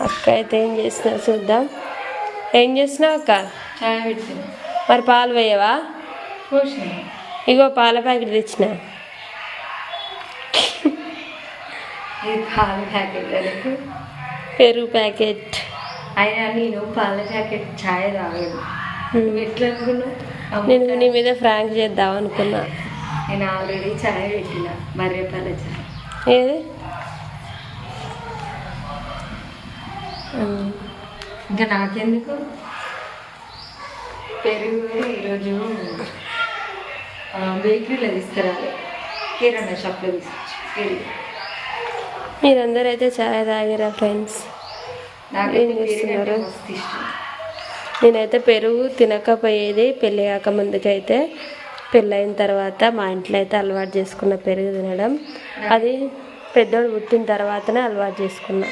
అక్క అయితే ఏం చేసినా చూద్దాం. ఏం చేసినావు అక్క? చాయ్ పెట్టిన మరి పాలు వేయవా ఇగో పాల ప్యాకెట్ తెచ్చిన. పాల ప్యాకెట్ పెరుగు ప్యాకెట్. అయినా నేను పాల ప్యాకెట్ చాయ్ తాగను నువ్వు ఎట్లా అనుకున్నావు? నేను నీ మీద ఫ్రాంక్ చేద్దాం అనుకున్నా. నేను ఆల్రెడీ చాయ్ పెట్టిన. బర్రె పాల చాయ్. ఏది? ఇంకా నాకెందుకు? పెరుగు ఈరోజు ఆ, బేకరీలో తీసుకురాలి. కిరాణా షాప్లో తీసుకొచ్చి పెరుగు. మీరందరూ అయితే చాయ్ తాగిరా ఫ్రెండ్స్? ఏం చేస్తున్నారు? నేనైతే పెరుగు తినకపోయేది పెళ్ళి కాక ముందుకైతే పెళ్ళైన తర్వాత మా ఇంట్లో అయితే అలవాటు చేసుకున్న పెరుగు తినడం. అది పెద్దోడు పుట్టిన తర్వాతనే అలవాటు చేసుకున్నా.